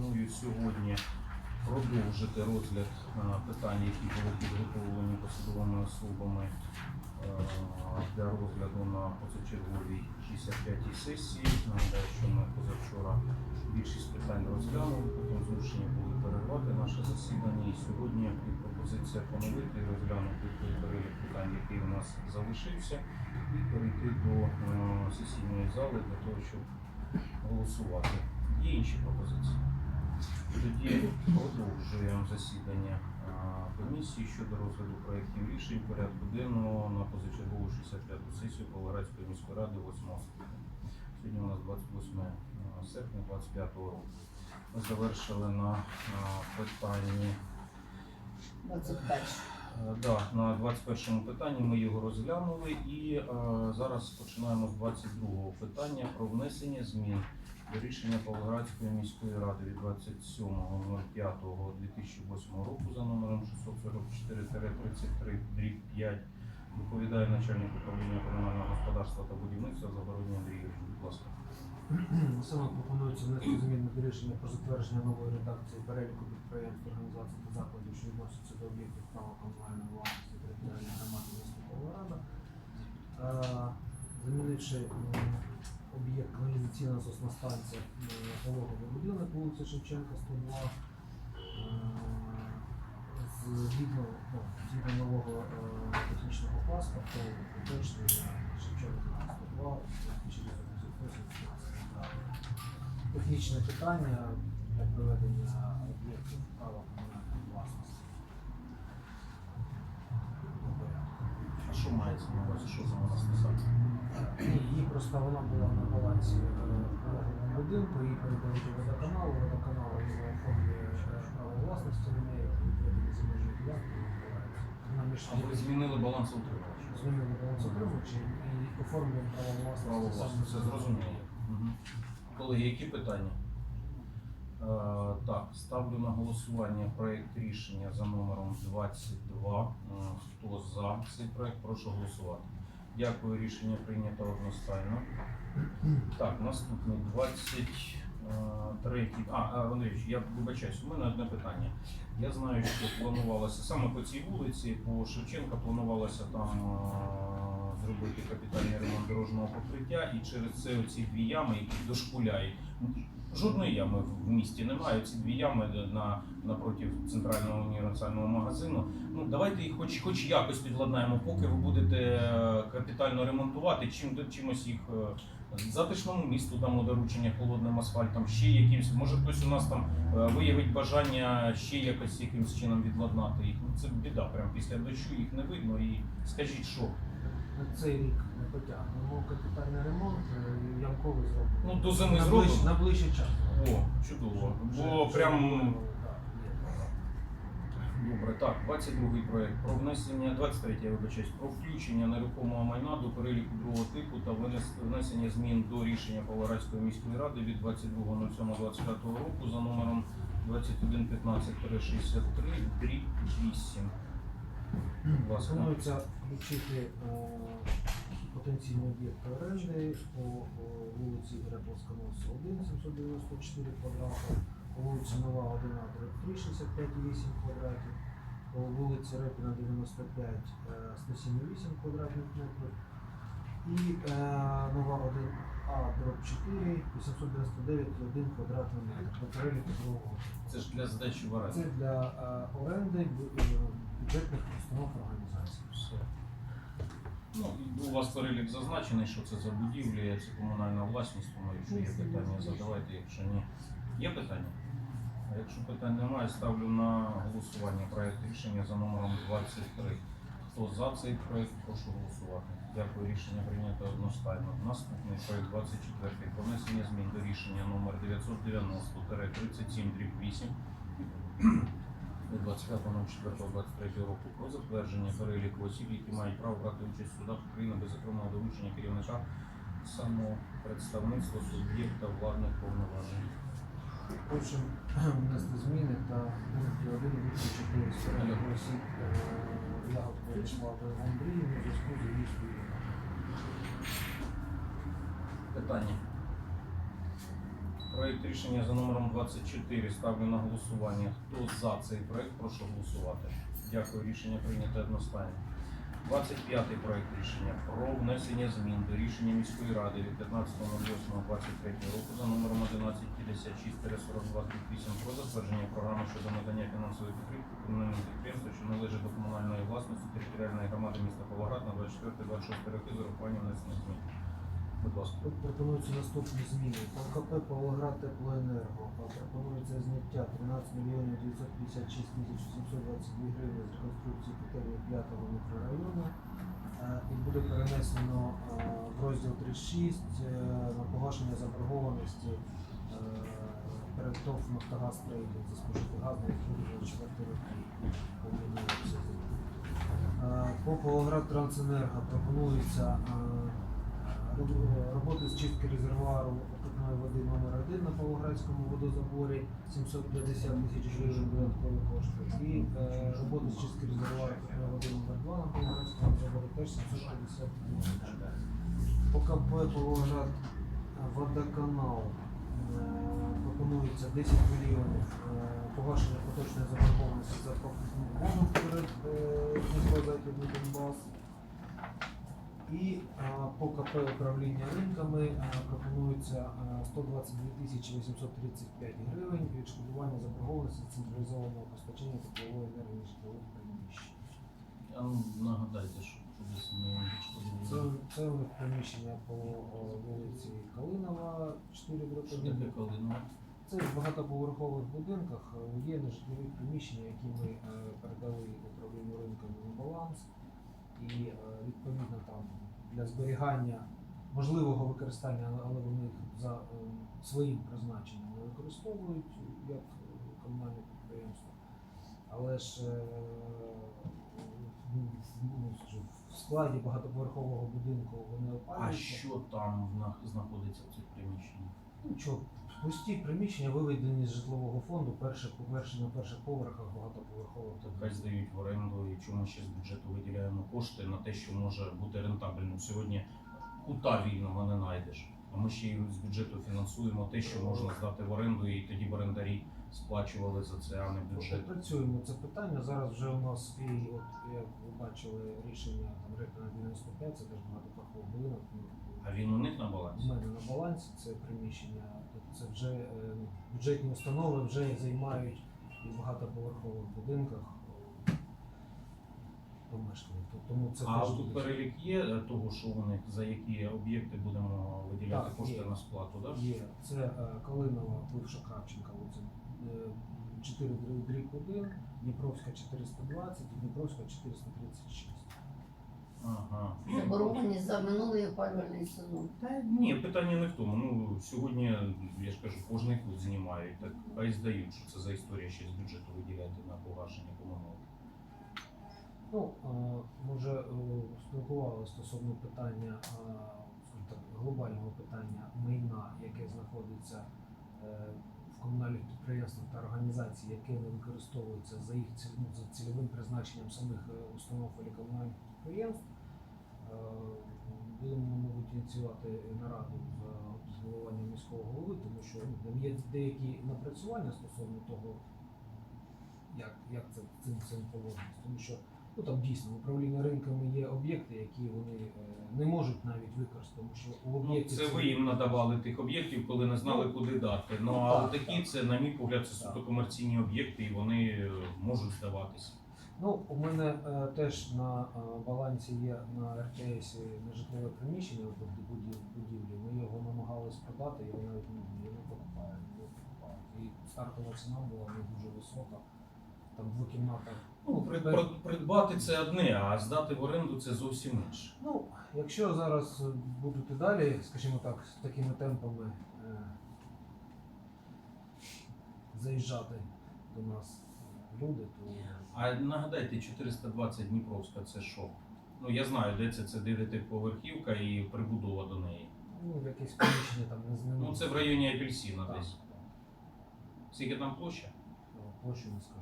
пропоную сьогодні продовжити розгляд е, питань, які були підготовлені посадовими особами е, для розгляду на позачерговій 65-й сесії. Нагадаю, що ми позавчора більшість питань розглянули, потім змушені були перервати наше засідання. І сьогодні є пропозиція поновити і розглянути той перелік питань, який у нас залишився, і перейти до е, сесійної зали для того, щоб голосувати. Є інші пропозиції. Тоді продовжуємо засідання комісії щодо розгляду проєктів рішень порядку денного на позачергову 65-ту сесію Павлоградської міської ради 8 скликання. Сьогодні у нас 28 серпня 25 року. Ми завершили на питанні 25. Е, Да, на 21 питанні ми його розглянули і зараз починаємо з 22 питання про внесення змін рішення Павлоградської міської ради від 27.05.2008 року за номером 644-33 дріб 5. Доповідає начальник управління комунального господарства та будівництва Загородній Андрійович. Будь ласка. Саме пропонується внести зміни до рішення про затвердження нової редакції переліку підприємств, організацій та закладів, що відносяться до об'єктів права комунальної власності територіальної громади міста Павлограда, Е, замінивши об'єкт каналізаційна насосна станція пологовий будинок вулиця Шевченка, 102, е, згідно, ну, згідно нового е, технічного паспорту, уточнення Шевченка 102, 1988 технічне питання для проведення об'єктів права комунальної власності. А що мається на увазі? Що за вона стосується? Її просто вона була на балансі е, пологового будинку, її передали до водоканалу, водоканал його оформлює е, право власності на неї, відведені ділянки відбуваються. Вона між А ви змінили баланс утримувача? змінили баланс отримувачі і оформлюємо право власності. Право власності, це за- зрозуміло. Мгм. Колеги, які питання? Е, так, ставлю на голосування проєкт рішення за номером 22. Е, Хто за цей проєкт, прошу голосувати. Дякую, рішення прийнято одностайно. Так, наступний 23. А, а Андрійович, я вибачаюсь, у мене одне питання. Я знаю, що планувалося саме по цій вулиці, по Шевченка, планувалося там е, зробити капітальний ремонт дорожнього покриття, і через це оці дві ями, які дошкуляють. Жодної ями в місті немає. Ці дві ями на напроти центрального універсального магазину. Ну давайте їх хоч хоч якось підладнаємо, поки ви будете е, капітально ремонтувати, чим чимось їх е, затишному місту дамо доручення холодним асфальтом, ще якимось. Може хтось у нас там е, виявить бажання ще якось якимось чином відладнати їх. Ну це біда. Прям після дощу їх не видно. І скажіть, що цей рік не потягнемо капітальний ремонт, е, ямковий зробимо. ну до зими на, зробимо. ближчий, на ближчий час. О, чудово. Вже- Бо вже прям є. Добре, так, 22 проект про внесення, 23 я вибачаюсь, про включення нерухомого майна до переліку другого типу та винес- внесення змін до рішення Павлоградської міської ради від 22.07.25 року за номером 2115-63 дріб 8. Будь ласка. Планується включити е, потенційні об'єкти оренди по вулиці Гребловського 1, 794 квадрати, по вулиці Нова 1, 3, 65,8 квадратів, по вулиці Репіна 95, е, 107,8 квадратних метрів, і е, Нова 1, А, дроб 4, 899, 1 квадратний метр. По переліку другого. Це ж для здачі в оренду. Це для е, оренди бю- е, бюджетних установ організацій. Все. Ну, у вас перелік зазначений, що це за будівлі, це комунальна власність, тому якщо є питання, задавайте, якщо ні. Є питання? А якщо питань немає, ставлю на голосування проект рішення за номером 23. Хто за цей проект, прошу голосувати. Дякую, рішення прийнято одностайно. Наступний проект 24. Про внесення змін до рішення номер 990-37 8 від 25.04.23 року про затвердження переліку осіб, які мають право брати участь в судах України без окремого доручення керівника самопредставництва суб'єкта владних повноважень. Хочемо внести зміни та пункті 1 виключити з переліку осіб е, Ягодку Вячеславу Андріївну у зв'язку з її. Питання. Проект рішення за номером 24 ставлю на голосування. Хто за цей проект, прошу голосувати. Дякую, рішення прийнято одностайно. 25-й проект рішення про внесення змін до рішення міської ради від 15.08.23 року за номером 1156-4238 про затвердження програми щодо надання фінансової підтримки комунальним підприємствам, що належать до комунальної власності територіальної громади міста Павлоград на 24-26 роки з урахуванням внесення змін. Будь ласка. Тут пропонуються наступні зміни. КП Павлоград Теплоенерго пропонується зняття 13 мільйонів 956 тисяч 722 гривень з реконструкції котелів 5 мікрорайону. Е, І буде перенесено е, в розділ 36 е, на погашення заборгованості перед ТОВ Нафтогаз Трейдинг за спожитий газ на 24 роки. Повинні обсяги. Е, По Павлоград Трансенерго пропонується роботи з чистки резервуару питної води номер 1 на Павлоградському водозаборі 750 тисяч гривень додаткові кошти. І е, роботи з чистки резервуару питної води номер 2 на Павлоградському водозаборі теж 750 тисяч. По КП Павлоград водоканал е, пропонується 10 мільйонів е, погашення поточної заборгованості за покупну воду перед е, Дніпрозахідний Донбас. І по КП управління ринками пропонується 122 тисячі 835 гривень відшкодування заборгованості централізованого постачання теплової енергії житлових приміщень. А ну, нагадайте, що Це, це у них приміщення по вулиці Калинова, 4 Що таке коли? Це в багатоповерхових будинках е, є нежитлові приміщення, які ми е, передали управлінню ринками на баланс, і е, відповідно там для зберігання можливого використання, але- вони їх за е, своїм призначенням не використовують як е, комунальне підприємство. Але ж в- ну, скажу, в складі багатоповерхового будинку вони А що там знаходиться в цих приміщеннях? Ну пусті приміщення виведені з житлового фонду перше, перше на перших поверхах багатоповерхових. То хай здають в оренду і чому ще з бюджету виділяємо кошти на те, що може бути рентабельним. Сьогодні кута вільного не знайдеш. А ми ще й з бюджету фінансуємо те, що можна здати в оренду, і тоді в орендарі сплачували за це, а не бюджет. Працюємо це питання. Зараз вже у нас і от як ви бачили рішення там рекна 95, це теж багатоповерховий будинок. А він у них на балансі? У мене на балансі це приміщення. Тобто це вже е, бюджетні установи вже займають і в багатоповерхових будинках е, помешкання. Тому це А теж тут буде. перелік є того, що у них за які об'єкти будемо виділяти Так, кошти є. на сплату, так? Є. Це е, Калинова, бивша Кравченка, вулиця е, 4 дріб 1, Дніпровська 420 і Дніпровська 436. Ага. Заборгованість за минулий опалювальний сезон. Та ні, питання не в тому. Ну сьогодні я ж кажу, кожний кут знімають, так хай здають, що це за історія ще з бюджету виділяти на погашення комуналки. Ну, е, ми вже е, стосовно питання, скажімо так, глобального питання майна, яке знаходиться е, комунальних підприємствах та організацій, яке не використовується за їх ну, за цільовим призначенням самих е, установ або комунальних підприємств. Е, Будемо, мабуть, ініціювати нараду з- з головуванням міського голови, тому що ну, там є деякі напрацювання стосовно того, як, як це цим цим поводитись. Тому що ну там дійсно в управління ринками є об'єкти, які вони е, не можуть навіть використати, тому що у Ну, об'єкті це ви їм надавали тих об'єктів, коли не знали, Ну, куди дати. Ну ну, а так, такі так. це, на мій погляд, це суто комерційні об'єкти, і вони е, можуть здаватися. Ну, у мене е, теж на е, балансі є на РТС нежитлове приміщення в будів- будівлі. Ми його намагались продати, його навіть не покупають. не покупають. І стартова ціна була не дуже висока. Там двокімната. Ну, прид- прид- придбати це одне, а здати в оренду це зовсім інше. Ну, якщо зараз будуть і далі, скажімо так, з такими темпами е, заїжджати до нас люди, то А нагадайте, 420 Дніпровська це що? Ну я знаю, де це, це дев'ятиповерхівка і прибудова до неї. ну, якесь приміщення там не знаю. Ну це в районі апельсина Так, десь. так. Скільки там площа? Площу не скажу,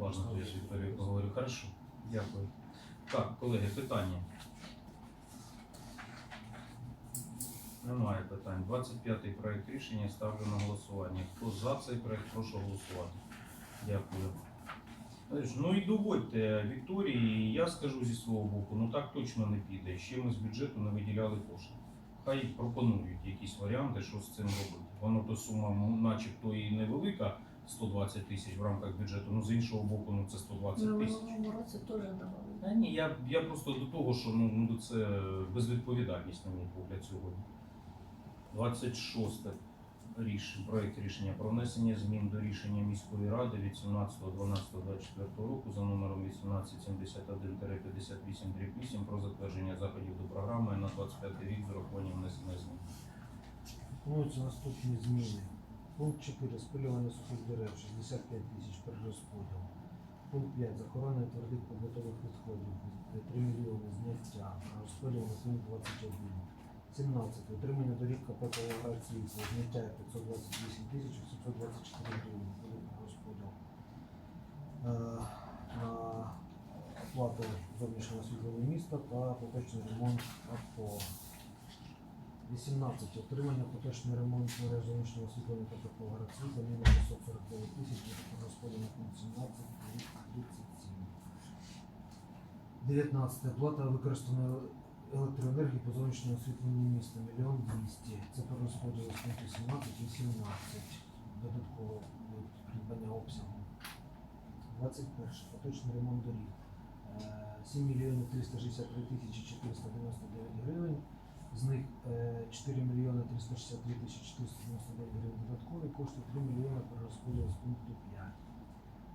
то я з Вікторією поговорю. Хорошо. Дякую. Так, колеги, питання. Немає питань. 25-й проект рішення ставлю на голосування. Хто за цей проект, прошу голосувати. Дякую. Ну і доводьте Вікторії, я скажу зі свого боку, ну так точно не піде. Ще ми з бюджету не виділяли кошти. Хай пропонують якісь варіанти, що з цим робити. Воно то сума, начебто, і невелика, 120 тисяч в рамках бюджету, ну з іншого боку, ну це 120 Ми в тисяч. минулому році теж давали. Та ні, я, я просто до того, що ну, ну це безвідповідальність, на мій погляд, сьогодні. 26 рішення, проект рішення про внесення змін до рішення міської ради від 17.12.24 року за номером 1871-58-8 про затвердження заходів до програми на 25 рік з урахуванням внесення змін. Пропонуються наступні зміни. Пункт 4. Спилювання сухих дерев 65 тисяч перерозподіл. Пункт 5. Захоронення твердих побутових відходів 3 мільйони зняття. Розподіл на пункт 21. 17. Утримання доріг КП Павлоград світло. Зняття 528 тисяч 824 гривень. Розподіл. Е, На оплату зовнішнього освітлення міста та поточний ремонт АПО. 18. Отримання поточний ремонт мереж зовнішнього освітлення та теплового світла мінус 649 тисяч розподіл на пункт 17 37. 19. Оплата використаної електроенергії по зовнішньому освітленню міста 1 200. Це перерозподіл з пункту 17 і 17. Додатково придбання обсягу. 21. Поточний ремонт доріг. Е, 7 мільйонів 363 тисячі 499 гривень. З них е, 4 мільйони 363 тисячі 499 гривень додаткові кошти, 3 мільйони перерозподіл з пункту 5.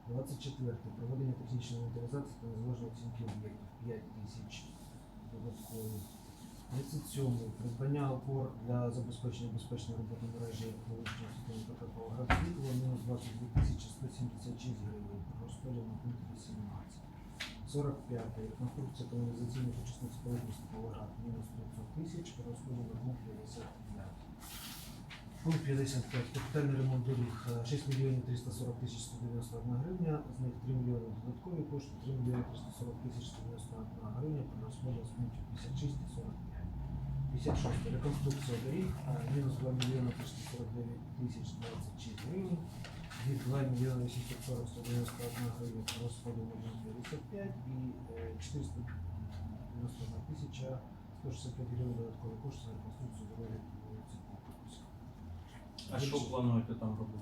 24. Проведення технічної інвентаризації та незалежної оцінки об'єктів 5 тисяч додаткові. 37. Придбання опор для забезпечення безпечної роботи мережі вуличного системи «Град світло» мінус 22 тисячі 176 гривень. Розподіл на пункт 18. 45. Реконструкція каналізаційних очисних споруд Павлоград мінус 500 тисяч, розподіл пункт 55. Пункт 55. Капітальний ремонт доріг е, 6 мільйонів 340 тисяч 191 гривня, з них 3 мільйони додаткові кошти, 3 мільйони 340 тисяч 191 гривня, розподіл з пунктів 56 і 45. 56. Реконструкція доріг, е, мінус 2 мільйони 349 тисяч 26 гривень, від 2 мільйони 840 191 гривня розподіл на пункт 55 і е, 491 тисяча 165 гривень додаткові кошти за реконструкцію дороги вулиці. А що плануєте там робити?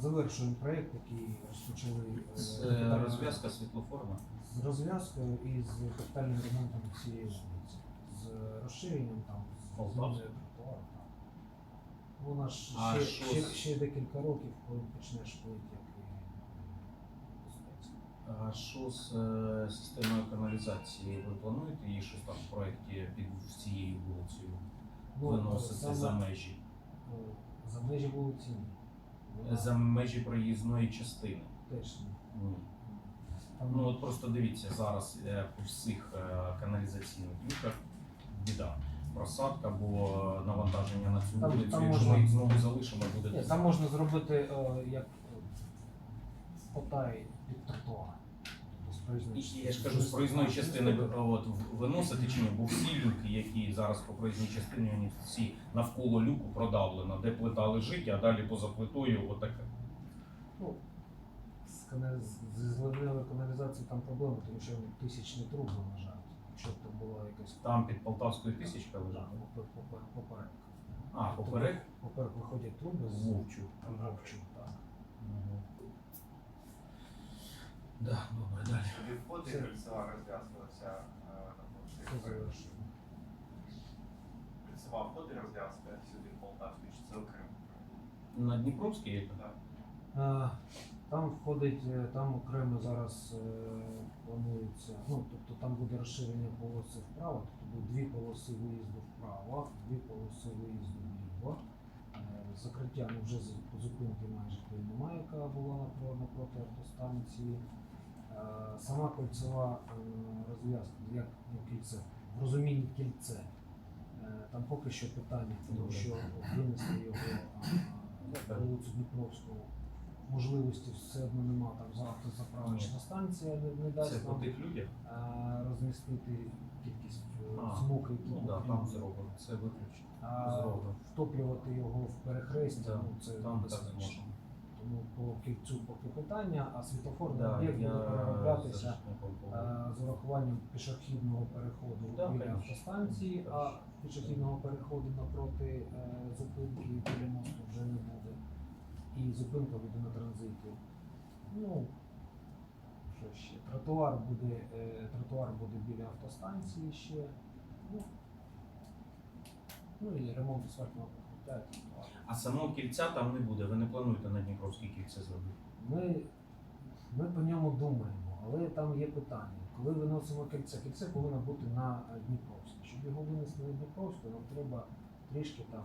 Завершуємо проєкт, який розпочали е, З розв'язка світлофорна? з розв'язкою і з капітальним ремонтом всієї вулиці, з розширенням там, з зміною тротуару. Вона ж А ще, що ще, з- ще декілька років, коли почнеш плити, як і А що з е, системою каналізації? Ви плануєте її щось там в проєкті під цією вулицею виносити саме, за межі? е, за межі вулиці ні. Вона За межі проїзної частини? теж ні. Ні. Там, Ну от просто дивіться, зараз е, по всіх е, каналізаційних люках біда. Просадка, бо навантаження на цю Там- вулицю, там якщо можна- ми їх знову залишимо, буде Ні, там можна зробити е, як е, потай під тротуар. Тобто з І я ж кажу, з проїзної частини ви- от, в- виносити чи ні, бо всі люки, які зараз по проїзній частині, вони всі навколо люку продавлено, де плита лежить, а далі поза плитою отаке. Ну, з, канали... з зливневою каналізацією там проблема, тому що тисячні труби лежать. Якщо там була якась Там під Полтавською тисячка Да, попер- попер- поперек. А, поперек Поперек виходять труби з вовчу. Вовчу, так. Угу. Да, добре, далі. Сюди входить Це- кольцева розв'язка вся е, Це завершено. Кольцева входить розв'язка сюди в Полтавську, чи це окремо? На Дніпровській є? Так. Е, Там входить, е, там окремо зараз е, планується, ну тобто там буде розширення полоси вправо, тобто буде дві полоси виїзду вправо, дві полоси виїзду вліво. Е, Закриття ну, вже зупинки майже немає, яка була напроти автостанції. Сама кольцева розв'язка, як кільце, в розумінні кільце. Там поки що питання, тому що винести його вулицю Дніпровську можливості все одно нема там за автозаправочна станція не, не Це дасть по нам тих людях? е, розмістити кількість е, А, смуг, які Ну потрібні. там зроблено, це виключно. А зроблено. втоплювати його в перехресті, Да, ну це Там так небезпечно. зможемо. Тому по кільцю поки питання, а світофорний Да, об'єкт буде перероблятися заступником е, з урахуванням пішохідного переходу Да, біля конечно. автостанції, а пішохідного переходу напроти е, зупинки біля мосту вже не буде. І зупинка буде на транзиті. Ну, що ще? Тротуар буде, е, тротуар буде біля автостанції ще. Ну, ну і ремонт асфальтного покриття. А самого кільця там не буде. Ви не плануєте на Дніпровській кільце зробити? Ми, ми по ньому думаємо, але там є питання. Коли виносимо кільце, кільце повинно бути на е, Дніпровській. Щоб його винести на Дніпровську, нам треба трішки там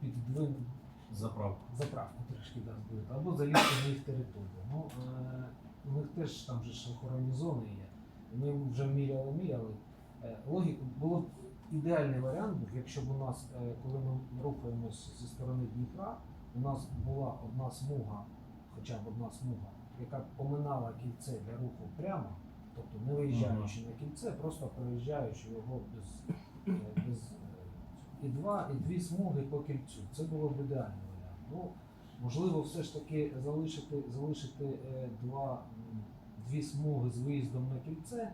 підвин, Заправку. заправку трішки да, зробити, або залізти на їх територію. Ну, е, у них теж там же ж охоронні зони є. Ми вже міряли, міряли. Е, логіку було б ідеальний варіант, був, якщо б у нас, е, коли ми рухаємось зі сторони Дніпра, у нас була одна смуга, хоча б одна смуга, яка поминала кільце для руху прямо, тобто не виїжджаючи на кільце, просто проїжджаючи його без, е, без і два, і дві смуги по кільцю. Це було б ідеальний варіант. Ну, можливо, все ж таки залишити, залишити е, два, дві смуги з виїздом на кільце.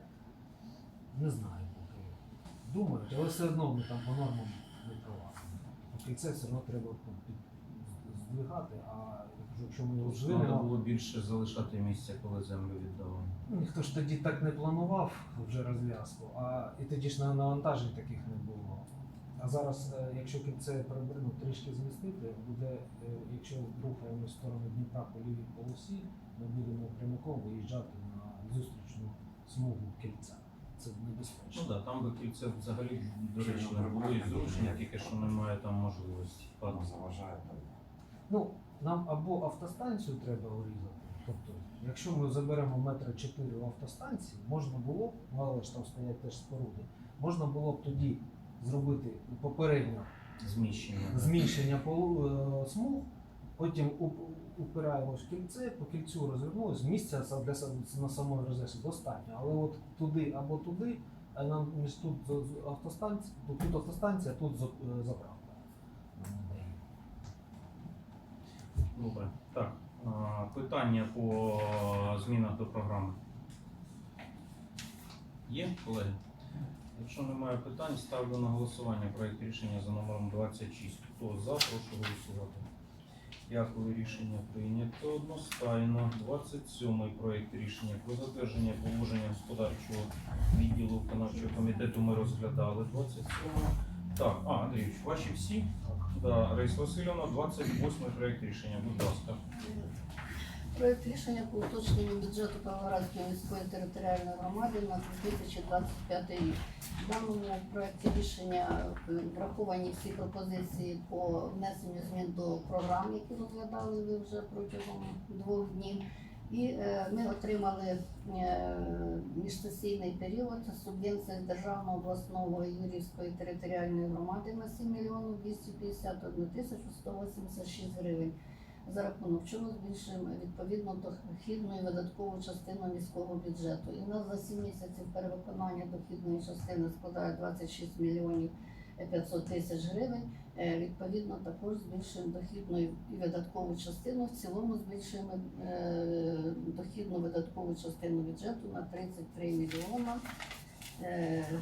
Не знаю поки. Думаю, але все одно ми там по нормам не провадимо. По кільце все одно треба здвигати, а якщо ми його Треба було більше залишати місця, коли землю віддали. Ну, Ніхто ж тоді так не планував вже розв'язку, а і тоді ж на- навантажень таких не було. А зараз, е, якщо кільце прибр- ну, трішки змістити, буде, е, якщо рухаємо в сторону Дніпра по лівій полосі, ми будемо прямиком виїжджати на зустрічну смугу кільця. Це Ну небезпечно. так, там би кільце взагалі доречно було і зручно, тільки що немає там можливості. Воно заважає там. Ну, нам або автостанцію треба урізати. Тобто, якщо ми заберемо метри 4 в автостанції, можна було, б, ну, але ж там стоять теж споруди, можна було б тоді зробити попередньо Зміщення. зміщення е, смуг, потім уп- упираємось в кільце, по кільцю розвернулись, місця са- для на самої розетці достатньо. Але от туди або туди, а нам між тут з- з автостанція, тут, автостанція, тут е, заправка. Добре. Так. Питання по змінах до програми. Є, колеги? Якщо немає питань, ставлю на голосування проєкт рішення за номером 26. Хто за, прошу голосувати. Дякую, рішення прийнято одностайно. 27 проєкт рішення про затвердження положення господарчого відділу виконавчого комітету ми розглядали. 27 Так, а, Андрійович, ваші всі? Да, Раїса Васильівна, 28 проєкт рішення, будь ласка. Проект рішення по уточненню бюджету Павлоградської міської територіальної громади на 2025 рік. В даному проекті рішення е, враховані всі пропозиції по внесенню змін до програм, які розглядали ви вже протягом двох днів. І е, ми отримали е, міжсесійний період субвенція з державного обласного Юрівської територіальної громади на 7 мільйонів 251 тисячу 186 гривень за рахунок чого збільшуємо відповідно дохідну і видаткову частину міського бюджету. І в нас за 7 місяців перевиконання дохідної частини складає 26 мільйонів 500 тисяч гривень. Е, Відповідно, також збільшуємо дохідну і видаткову частину. В цілому збільшуємо е, дохідну видаткову частину бюджету на 33 мільйона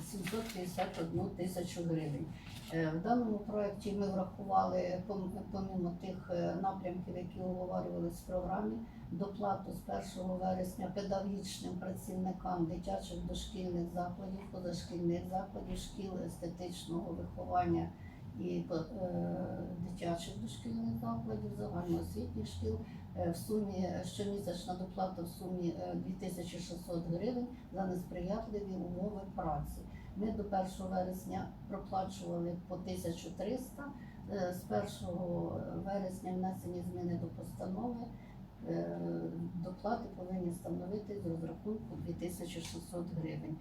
751 тисячу гривень. Е, В даному проєкті ми врахували пом- помимо тих е, напрямків, які оговорювалися в програмі, доплату з 1 вересня педагогічним працівникам дитячих дошкільних закладів, позашкільних закладів, шкіл естетичного виховання і е, дитячих дошкільних закладів, загальноосвітніх шкіл. Е, В сумі е, щомісячна доплата в сумі е, 2600 гривень за несприятливі умови праці. Ми до 1 вересня проплачували по 1300. Е, З 1 вересня внесені зміни до постанови. Е, Доплати повинні становити з розрахунку 2600 гривень.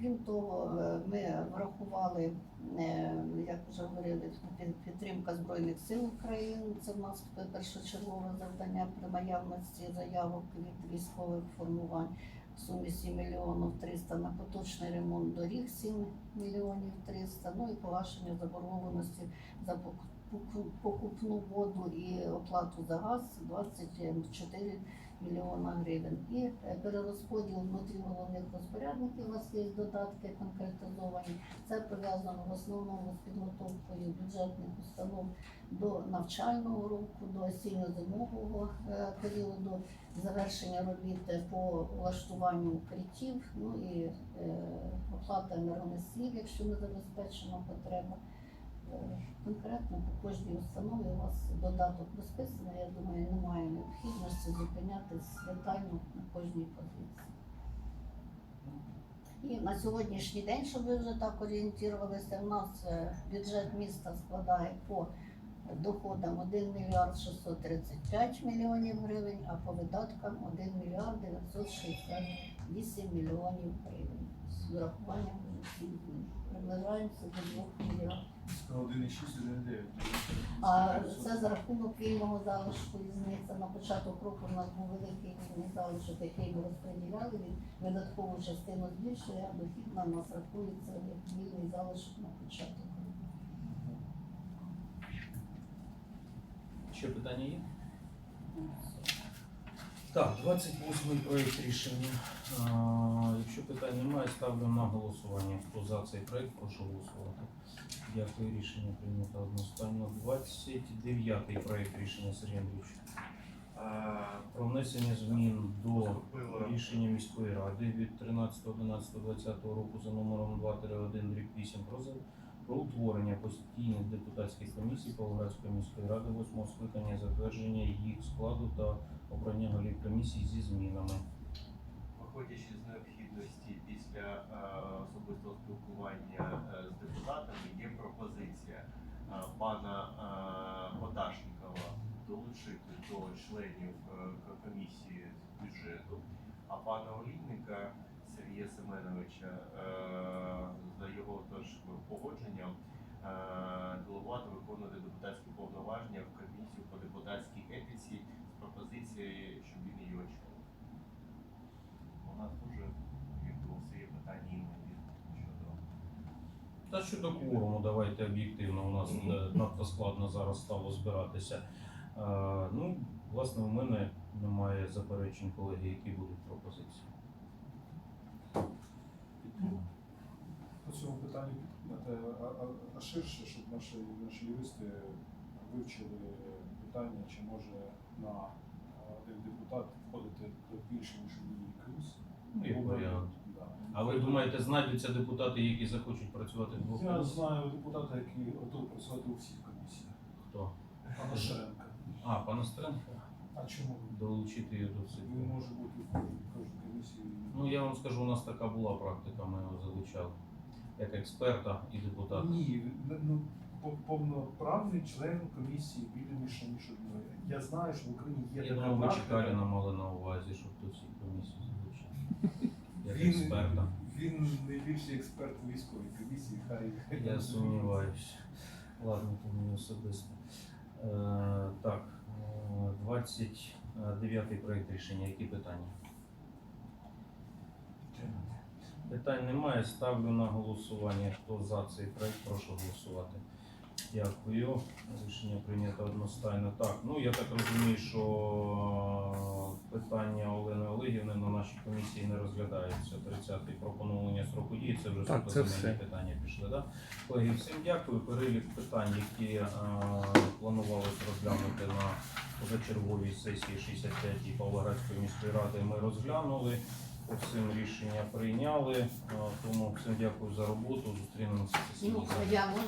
Крім того, е, ми врахували, е, як вже говорили, під- підтримка Збройних сил України. Це в нас першочергове завдання при наявності заявок від військових формувань в сумі 7 мільйонів 300 на поточний ремонт доріг 7 мільйонів 300, ну і погашення заборгованості за пок- пок- покупну воду і оплату за газ 24 мільйона гривень. І е, перерозподіл внутрі головних розпорядників, у нас є додатки конкретизовані. Це пов'язано в основному з підготовкою бюджетних установ до навчального року, до осінньо-зимового е, періоду, завершення робіт по влаштуванню укриттів, ну і е, оплата енергоносіїв, якщо не забезпечена потреба. Конкретно по кожній установі у вас додаток розписаний. Я думаю, немає необхідності зупинятись детально на кожній позиції. І на сьогоднішній день, щоб ви вже так орієнтувалися, у нас е, бюджет міста складає по доходам 1 мільярд 635 мільйонів гривень, а по видаткам 1 мільярд 968 мільйонів гривень. З урахуванням усіх змін. Приближаємося до 2 мільярдів. 1,6, 1,9. А це за рахунок вільного залишку різниця. На початок року в нас був великий вільний залишок, який ми розподіляли. Він видаткову частину збільшує, а дохідна в нас рахується як вільний залишок на початок року. Ще питання є? Так, 28 проєкт рішення. Якщо питань немає, ставлю на голосування. Хто за цей проєкт, прошу голосувати. Дякую, рішення прийнято одностайно. 29 проєкт рішення Сергій Андрійович. Про внесення змін до рішення міської ради від 13.11.2020 року за номером 2-1 8 про, за- про утворення постійних депутатських комісій Павлоградської міської ради 8 скликання затвердження їх складу та обрання голів комісій зі змінами. Виходячи з необхідності після е, особистого спілкування е, з депутатами, є пропозиція е, пана Поташнікова долучити до членів комісії з бюджету, а пана Олійника Сергія Семеновича за його теж погодженням делегувати виконувати депутатські повноваження в комісію по депутатській етиці з щоб він її очолив. У нас дуже є питання іноді щодо Та щодо кворуму, давайте об'єктивно. У нас е, надто складно зараз стало збиратися. Е, ну, власне, у мене немає заперечень, колеги, які будуть пропозиції. По цьому питанню підняти, а, а, а ширше, щоб наші, наші юристи вивчили питання, чи може на один депутат входити до більше, ніж однієї комісії. Ну, як варіант. да. А ви думаєте, знайдуться депутати, які захочуть працювати в двох Я знаю депутата, який готовий працювати у всіх комісіях. Хто? Пана Шеренка. А, пана Стренка? А чому? Долучити її до всіх. Він може бути в кожній кожній комісії. Ну я вам скажу, у нас така була практика, ми його залучали. Як експерта і депутата. Ні, ну повноправний член комісії більше ніж одної. Я знаю, що в Україні є Я така думаю, ви практика. Чекаліна мали на увазі, щоб до всіх комісій залучити. Як Він, експерта. він найбільший експерт у військовій комісії, хай Я сумніваюся. Ладно, то мені особисто. Е, так, е, 29 проєкт рішення. Які питання? Питань немає. Ставлю на голосування. Хто за цей проєкт, прошу голосувати. Дякую. Рішення прийнято одностайно. Так, ну я так розумію, що е, питання Олени Олегівни на нашій комісії не розглядаються. 30-й про поновлення строку дії. Це вже Так, це все. питання пішли. Да? Колеги, всім дякую. Перелік питань, які е, планувалось розглянути на позачерговій сесії 65-ї Павлоградської міської ради, ми розглянули. По всім рішення прийняли. Е, Тому всім дякую за роботу. Зустрінемося.